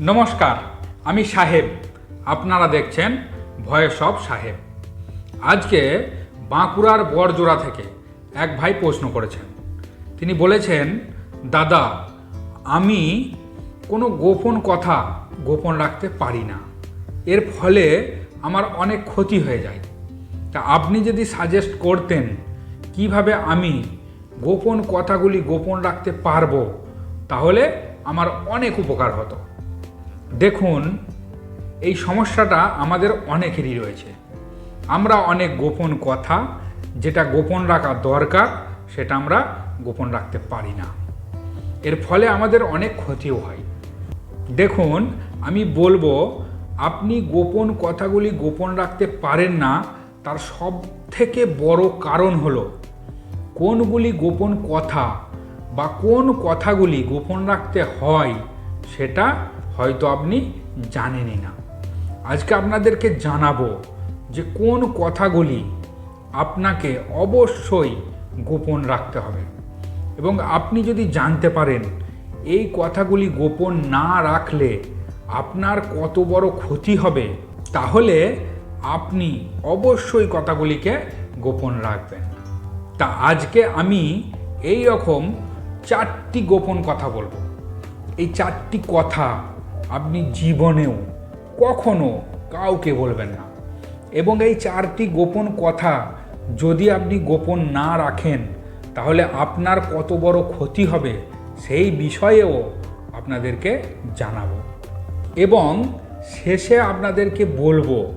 নমস্কার, আমি সাহেব। আপনারা দেখছেন ভয়েস অফ সাহেব। আজকে বাঁকুড়ার বড়জোড়া থেকে এক ভাই প্রশ্ন করেছেন। তিনি বলেছেন, দাদা, আমি কোনো গোপন কথা গোপন রাখতে পারি না। এর ফলে আমার অনেক ক্ষতি হয়ে যায়। তা আপনি যদি সাজেস্ট করতেন, কীভাবে আমি গোপন কথাগুলি গোপন রাখতে পারব, তাহলে আমার অনেক উপকার হতো। দেখুন, এই সমস্যাটা আমাদের অনেকেরই রয়েছে। আমরা অনেক গোপন কথা, যেটা গোপন রাখা দরকার, সেটা আমরা গোপন রাখতে পারি না। এর ফলে আমাদের অনেক ক্ষতিও হয়। দেখুন, আমি বলব, আপনি গোপন কথাগুলি গোপন রাখতে পারেন না, তার সব থেকে বড় কারণ হলো, কোনগুলি গোপন কথা বা কোন কথাগুলি গোপন রাখতে হয়, সেটা হয়তো আপনি জানেনই না। আজকে আপনাদেরকে জানাব যে কোন কথাগুলি আপনাকে অবশ্যই গোপন রাখতে হবে এবং আপনি যদি জানতে পারেন এই কথাগুলি গোপন না রাখলে আপনার কত বড় ক্ষতি হবে, তাহলে আপনি অবশ্যই কথাগুলিকে গোপন রাখবেন। তা আজকে আমি এই রকম চারটি গোপন কথা বলব। এই চারটি কথা আপনি জীবনেও কখনো কাউকে বলবেন না। এবং এই চারটি গোপন কথা যদি আপনি গোপন না রাখেন, তাহলে আপনার কত বড় ক্ষতি হবে সেই বিষয়েও আপনাদেরকে জানাব। এবং শেষে আপনাদেরকে বলব,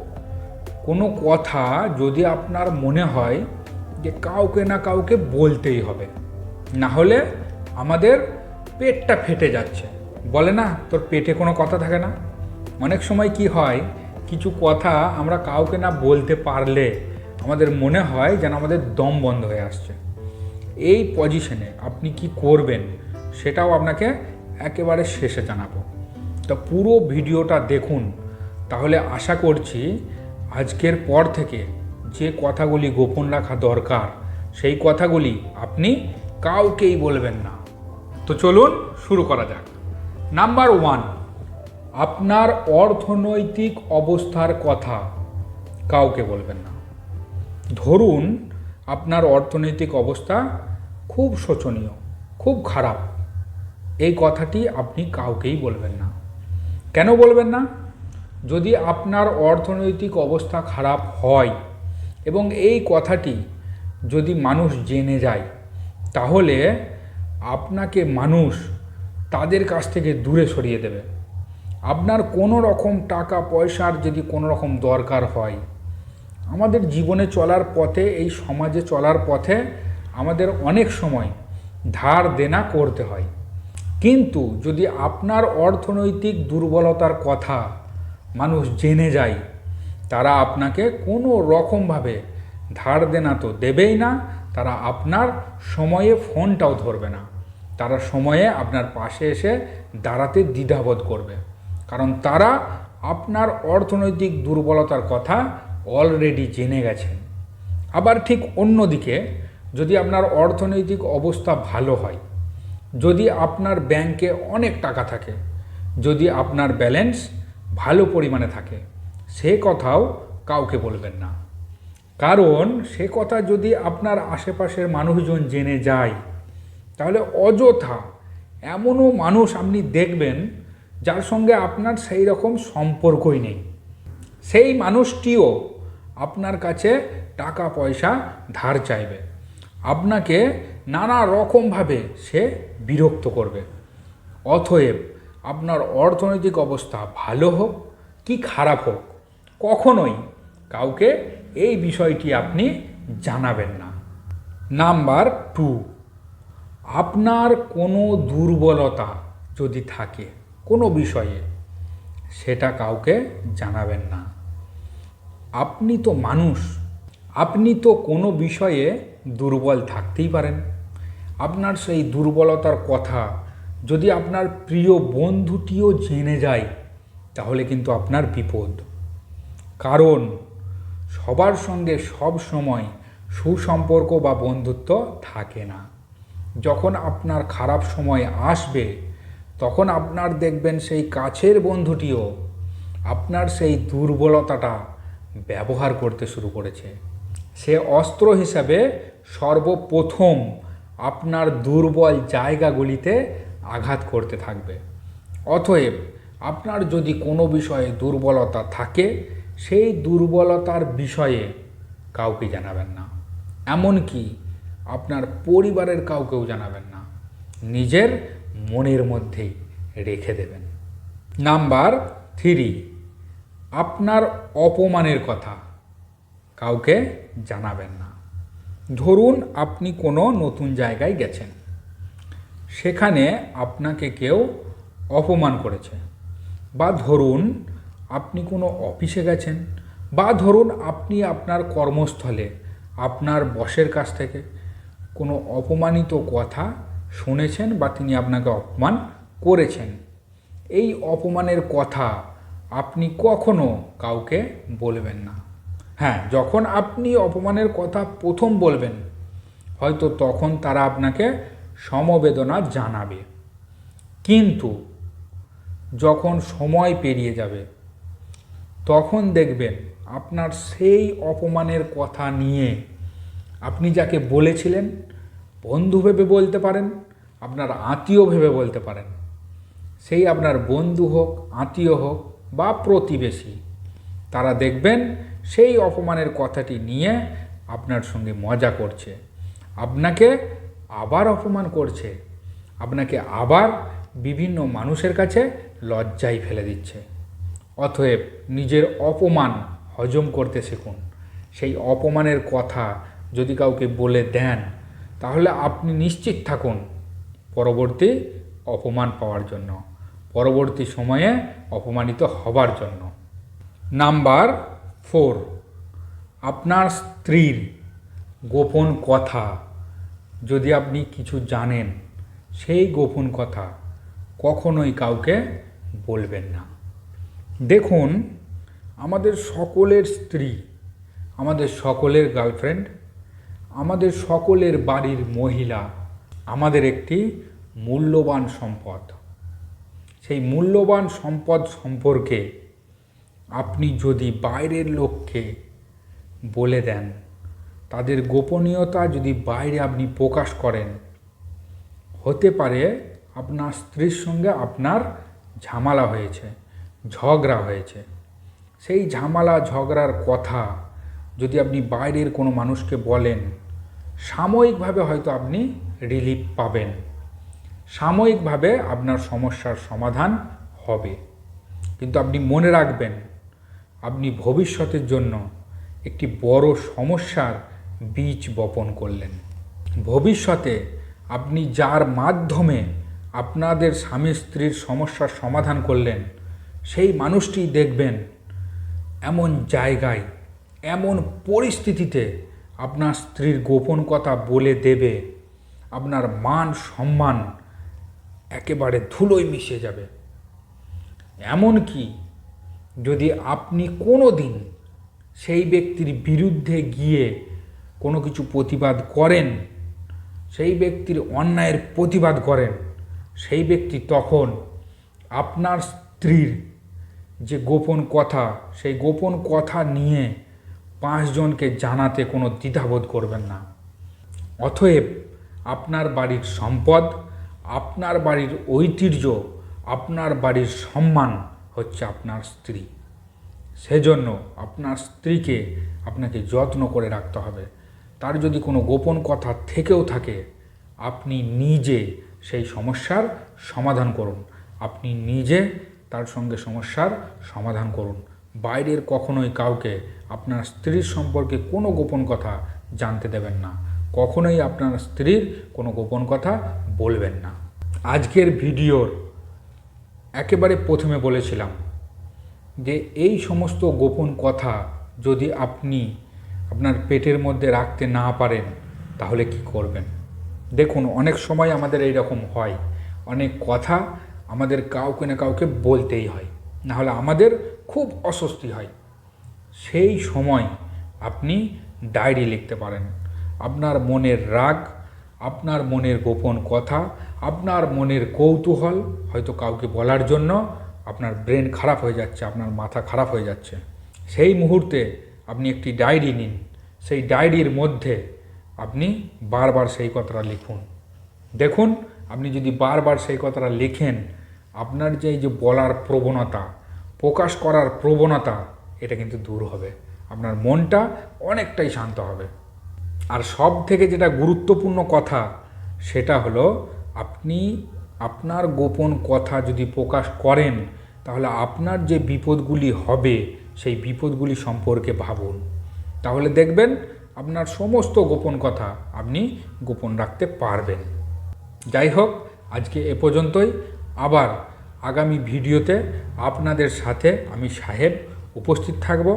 কোনো কথা যদি আপনার মনে হয় যে কাউকে না কাউকে বলতেই হবে না হলে আমাদের পেটটা ফেটে যাচ্ছে। বলে না, তোর পেটে কোনো কথা থাকে না? অনেক সময় কি হয়, কিছু কথা আমরা কাউকে না বলতে পারলে আমাদের মনে হয় যেন আমাদের দম বন্ধ হয়ে আসছে। এই পজিশনে আপনি কি করবেন, সেটাও আপনাকে একেবারে শেষে জানাব। তা পুরো ভিডিওটা দেখুন, তাহলে আশা করছি আজকের পর থেকে যে কথাগুলি গোপন রাখা দরকার, সেই কথাগুলি আপনি কাউকেই বলবেন না। তো চলুন শুরু করা যাক। নাম্বার ওয়ান আপনার অর্থনৈতিক অবস্থার কথা কাউকে বলবেন না। ধরুন, আপনার অর্থনৈতিক অবস্থা খুব শোচনীয়, খুব খারাপ। এই কথাটি আপনি কাউকেই বলবেন না। কেন বলবেন না? যদি আপনার অর্থনৈতিক অবস্থা খারাপ হয় এবং এই কথাটি যদি মানুষ জেনে যায়, তাহলে আপনাকে মানুষ তাদের কাছ থেকে দূরে সরিয়ে দেবে। আপনার কোনো রকম টাকা, পয়সার যদি কোনো রকম দরকার হয়, আমাদের জীবনে চলার পথে, এই সমাজে চলার পথে আমাদের অনেক সময় ধার দেনা করতে হয়। কিন্তু যদি আপনার অর্থনৈতিক দুর্বলতার কথা মানুষ জেনে যায়, তারা আপনাকে কোনো রকমভাবে ধার দেনা তো দেবেই না, তারা আপনার সময়ে ফোনটাও ধরবে না। তারা সময়ে আপনার পাশে এসে দাঁড়াতে দ্বিধাবোধ করবে। কারণ তারা আপনার অর্থনৈতিক দুর্বলতার কথা অলরেডি জেনে গেছেন। আবার ঠিক অন্যদিকে, যদি আপনার অর্থনৈতিক অবস্থা ভালো হয়, যদি আপনার ব্যাংকে অনেক টাকা থাকে, যদি আপনার ব্যালেন্স ভালো পরিমাণে থাকে, সে কথাও কাউকে বলবেন না। কারণ সে কথা যদি আপনার আশেপাশের মানুষজন জেনে যায় তাহলে অযথা এমনও মানুষ আপনি দেখবেন যার সঙ্গে আপনার সেই রকম সম্পর্কই নেই। সেই মানুষটিও আপনার কাছে টাকা, পয়সা ধার চাইবে। আপনাকে নানা রকমভাবে সে বিরক্ত করবে। অতএব আপনার অর্থনৈতিক অবস্থা ভালো হোক কি খারাপ হোক, কখনোই কাউকে এই বিষয়টি আপনি জানাবেন না। নাম্বার টু আপনার কোনো দুর্বলতা যদি থাকে, কোনো বিষয়ে, সেটা কাউকে জানাবেন না। আপনি তো মানুষ, আপনি তো কোনো বিষয়ে দুর্বল থাকতেই পারেন। আপনার সেই দুর্বলতার কথা যদি আপনার প্রিয় বন্ধুটিও জেনে যায়, তাহলে কিন্তু আপনার বিপদ। কারণ সবার সঙ্গে সব সময় সুসম্পর্ক বা বন্ধুত্ব থাকে না। যখন আপনার খারাপ সময় আসবে, তখন আপনার দেখবেন সেই কাছের বন্ধুটিও আপনার সেই দুর্বলতাটা ব্যবহার করতে শুরু করেছে। সে অস্ত্র হিসাবে সর্বপ্রথম আপনার দুর্বল জায়গাগুলিতে আঘাত করতে থাকবে। অতএব আপনার যদি কোনো বিষয়ে দুর্বলতা থাকে, সেই দুর্বলতার বিষয়ে কাউকে জানাবেন না। এমনকি আপনার পরিবারের কাউকেও জানাবেন না। নিজের মনের মধ্যেই রেখে দেবেন। নাম্বার থ্রি, আপনার অপমানের কথা কাউকে জানাবেন না। ধরুন আপনি কোনো নতুন জায়গায় গেছেন। সেখানে আপনাকে কেউ অপমান করেছে। বা ধরুন আপনি কোনো অফিসে গেছেন। বা ধরুন আপনি আপনার কর্মস্থলে, আপনার বসের কাছ থেকে কোনো অপমানিত কথা শুনেছেন বা তিনি আপনাকে অপমান করেছেন। এই অপমানের কথা আপনি কখনো কাউকে বলবেন না। হ্যাঁ যখন আপনি অপমানের কথা প্রথম বলবেন, হয়তো তখন তারা আপনাকে সমবেদনা জানাবে। কিন্তু যখন সময় পেরিয়ে যাবে, তখন দেখবেন আপনার সেই অপমানের কথা নিয়ে আপনি যাকে বলেছিলেন, বন্ধু ভেবে বলতে পারেন, আপনার আত্মীয় ভেবে বলতে পারেন। সেই আপনার বন্ধু হোক, আত্মীয় হোক বা প্রতিবেশী, তারা দেখবেন সেই অপমানের কথাটি নিয়ে আপনার সঙ্গে মজা করছে। আপনাকে আবার অপমান করছে। আপনাকে আবার বিভিন্ন মানুষের কাছে লজ্জায় ফেলে দিচ্ছে। অতএব নিজের অপমান হজম করতে শিখুন। সেই অপমানের কথা যদি কাউকে বলে দেন, তাহলে আপনি নিশ্চিত থাকুন পরবর্তী অপমান পাওয়ার জন্য, পরবর্তী সময়ে অপমানিত হবার জন্য। নাম্বার ফোর, আপনার স্ত্রীর গোপন কথা, যদি আপনি কিছু জানেন, সেই গোপন কথা কখনোই কাউকে বলবেন না। দেখুন, আমাদের সকলের স্ত্রী, আমাদের সকলের গার্লফ্রেন্ড আমাদের সকলের বাড়ির মহিলা আমাদের একটি মূল্যবান সম্পদ। সেই মূল্যবান সম্পদ সম্পর্কে আপনি যদি বাইরের লোককে বলে দেন, তাদের গোপনীয়তা যদি বাইরে আপনি প্রকাশ করেন, হতে পারে আপনার স্ত্রীর সঙ্গে আপনার ঝামেলা হয়েছে, ঝগড়া হয়েছে। সেই ঝামেলা, ঝগড়ার কথা যদি আপনি বাইরের কোনো মানুষকে বলেন সাময়িকভাবে হয়তো আপনি রিলিফ পাবেন। সাময়িকভাবে আপনার সমস্যার সমাধান হবে। কিন্তু আপনি মনে রাখবেন, আপনি ভবিষ্যতের জন্য একটি বড় সমস্যার বীজ বপন করলেন। ভবিষ্যতে আপনি যার মাধ্যমে আপনাদের স্বামী স্ত্রীর সমস্যার সমাধান করলেন, সেই মানুষটি দেখবেন এমন জায়গায়, এমন পরিস্থিতিতে আপনার স্ত্রীর গোপন কথা বলে দেবে, আপনার মান সম্মান একেবারে ধুলোয় মিশে যাবে। এমনকি যদি আপনি কোনো দিন সেই ব্যক্তির বিরুদ্ধে গিয়ে কোনো কিছু প্রতিবাদ করেন, সেই ব্যক্তির অন্যায়ের প্রতিবাদ করেন, সেই ব্যক্তি তখন আপনার স্ত্রীর যে গোপন কথা, সেই গোপন কথা নিয়ে পাঁচজনকে জানাতে কোনো দ্বিধাবোধ করবেন না। অতএব আপনার বাড়ির সম্পদ, আপনার বাড়ির ঐতিহ্য, আপনার বাড়ির সম্মান হচ্ছে আপনার স্ত্রী। সেজন্য আপনার স্ত্রীকে আপনাকে যত্ন করে রাখতে হবে। তার যদি কোনো গোপন কথা থেকেও থাকে, আপনি নিজে সেই সমস্যার সমাধান করুন। আপনি নিজে তার সঙ্গে সমস্যার সমাধান করুন। বাইরের কখনোই কাউকে আপনার স্ত্রীর সম্পর্কে কোনো গোপন কথা জানতে দেবেন না। কখনোই আপনার স্ত্রীর কোনো গোপন কথা বলবেন না। আজকের ভিডিওর একেবারে প্রথমে বলেছিলাম যে এই সমস্ত গোপন কথা যদি আপনি আপনার পেটের মধ্যে রাখতে না পারেন, তাহলে কি করবেন? দেখুন, অনেক সময় আমাদের এই রকম হয়। অনেক কথা আমাদের কাউকে না কাউকে বলতেই হয়। নাহলে আমাদের খুব অস্বস্তি হয়। সেই সময় আপনি ডায়েরি লিখতে পারেন। আপনার মনের রাগ, আপনার মনের গোপন কথা, আপনার মনের কৌতূহল হয়তো কাউকে বলার জন্য আপনার ব্রেন খারাপ হয়ে যাচ্ছে, আপনার মাথা খারাপ হয়ে যাচ্ছে। সেই মুহূর্তে আপনি একটি ডায়েরি নিন। সেই ডায়েরির মধ্যে আপনি বারবার সেই কথাটা লিখুন। দেখুন, আপনি যদি বারবার সেই কথাটা লেখেন, আপনার যে এই যে বলার প্রবণতা প্রকাশ করার প্রবণতা, এটা কিন্তু দূর হবে। আপনার মনটা অনেকটাই শান্ত হবে। আর সব থেকে যেটা গুরুত্বপূর্ণ কথা, সেটা হলো আপনি আপনার গোপন কথা যদি প্রকাশ করেন, তাহলে আপনার যে বিপদগুলি হবে, সেই বিপদগুলি সম্পর্কে ভাবুন। তাহলে দেখবেন আপনার সমস্ত গোপন কথা আপনি গোপন রাখতে পারবেন। যাই হোক, আজকে এ পর্যন্তই। আবার আগামী ভিডিওতে আপনাদের সাথে আমি সাহেব উপস্থিত থাকব।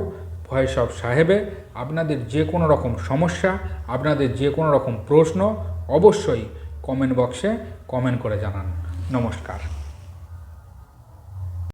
ভয়েস অফ সাহেবে, আপনাদের যে কোনো রকম সমস্যা, আপনাদের যে কোনো রকম প্রশ্ন অবশ্যই কমেন্ট বক্সে কমেন্ট করে জানান। নমস্কার।